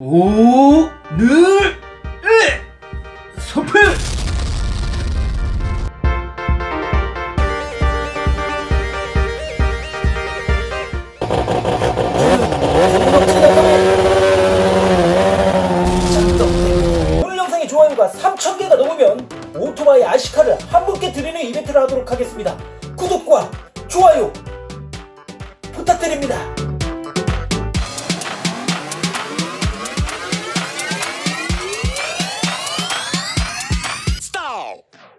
오, 늘, 에, 서프. 오늘 영상의 좋아요가 3,000개가 넘으면 오토바이 아시카를 한 분께 드리는 이벤트를 하도록 하겠습니다. 구독과 좋아요 부탁드립니다.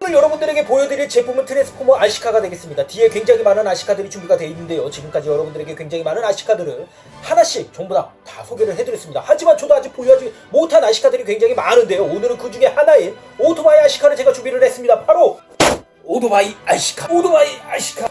오늘 여러분들에게 보여드릴 제품은 트랜스포머 아시카가 되겠습니다. 뒤에 굉장히 많은 아시카들이 준비가 되어 있는데요. 지금까지 여러분들에게 굉장히 많은 아시카들을 하나씩 전부 다, 다 소개를 해드렸습니다. 하지만 저도 아직 보유하지 못한 아시카들이 굉장히 많은데요. 오늘은 그 중에 하나인 오토바이 아시카를 제가 준비를 했습니다. 바로 오토바이 아시카. 오토바이 아시카.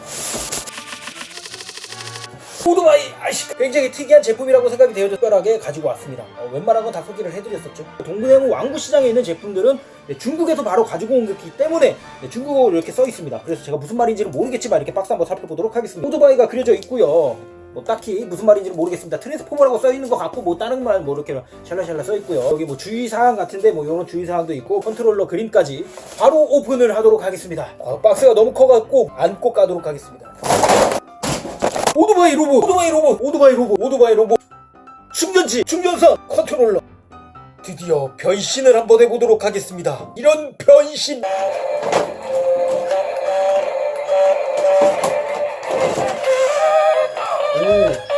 오토바이 아시카 굉장히 특이한 제품이라고 생각이 되어 특별하게 가지고 왔습니다. 어, 웬만한 건 다 소개를 해드렸었죠. 동근해무 왕구시장에 있는 제품들은 네, 중국에서 바로 가지고 온 거기 때문에 네, 중국어로 이렇게 써 있습니다. 그래서 제가 무슨 말인지는 모르겠지만 이렇게 박스 한번 살펴보도록 하겠습니다. 오토바이가 그려져 있고요. 뭐 딱히 무슨 말인지는 모르겠습니다. 트랜스포머라고 써 있는 것 같고 뭐 다른 말 뭐 이렇게 샬라샬라 써 있고요. 여기 뭐 주의 사항 같은데 뭐 이런 주의 사항도 있고 컨트롤러 그림까지 바로 오픈을 하도록 하겠습니다. 어, 박스가 너무 커갖고 안고 까도록 하겠습니다. 오토바이 로봇, 오토바이 로봇, 오토바이 로봇, 오토바이 로봇. 충전지, 충전선, 컨트롤러. 드디어 변신을 한번 해보도록 하겠습니다. 이런 변신. 오.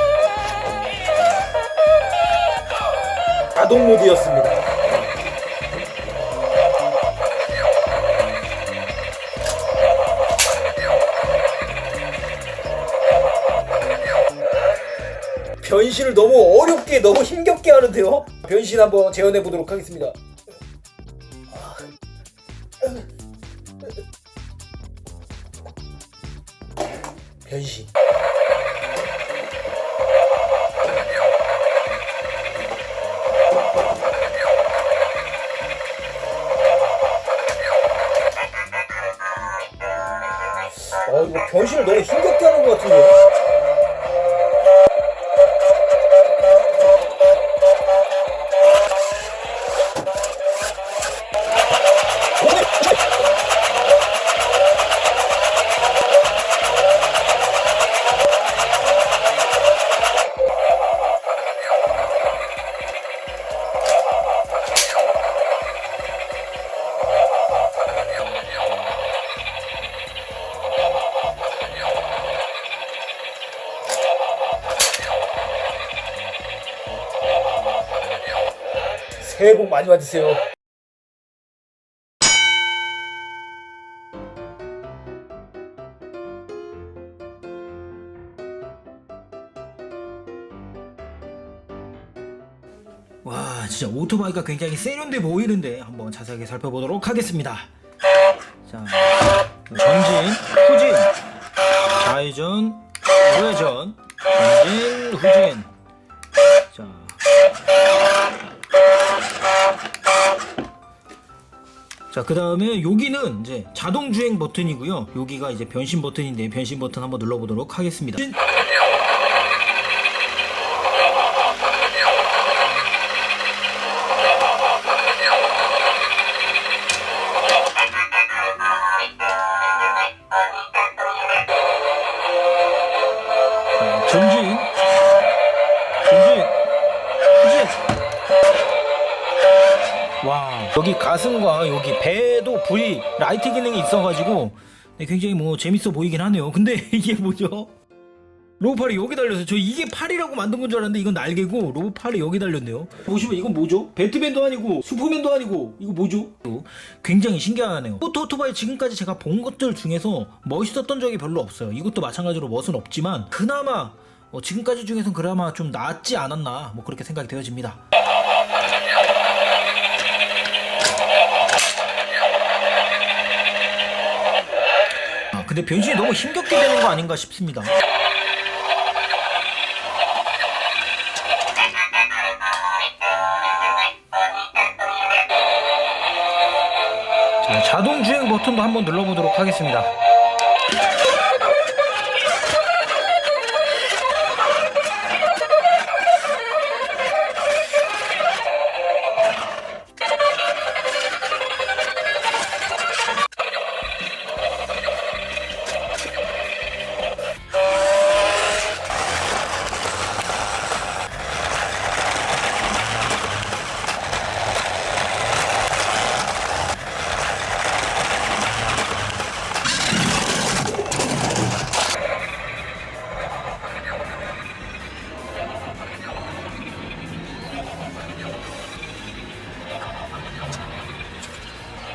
자동 모드였습니다. 변신을 너무 어렵게 너무 힘겹게 하는데요. 변신 한번 재현해 보도록 하겠습니다. 변신. 어 이거 변신을 너무 힘겹게 하는 것 같은데. 새해 복 많이 받으세요. 와, 진짜 오토바이가 굉장히 세련돼 보이는데 한번 자세하게 살펴보도록 하겠습니다. 자, 전진, 후진, 좌회전, 우회전, 전진, 후진. 자. 자, 그 다음에 여기는 이제 자동 주행 버튼이고요. 여기가 이제 변신 버튼인데 변신 버튼 한번 눌러보도록 하겠습니다. 자, 전진, 전진, 후진. 와 여기 가슴과 여기 배도 불이 라이트 기능이 있어가지고 네, 굉장히 뭐 재밌어 보이긴 하네요. 근데 이게 뭐죠? 로봇 팔이 여기 달려서 저 이게 팔이라고 만든 건 줄 알았는데 이건 날개고 로봇 팔이 여기 달렸네요. 보시면 이건 뭐죠? 배트맨도 아니고 슈퍼맨도 아니고 이거 뭐죠? 굉장히 신기하네요. 오토 오토바이 지금까지 제가 본 것들 중에서 멋있었던 적이 별로 없어요. 이것도 마찬가지로 멋은 없지만 그나마 어, 지금까지 중에선 그나마 좀 낫지 않았나 뭐 그렇게 생각이 되어집니다. 근데 변신이 너무 힘겹게 되는 거 아닌가 싶습니다. 자, 자동 주행 버튼도 한번 눌러보도록 하겠습니다.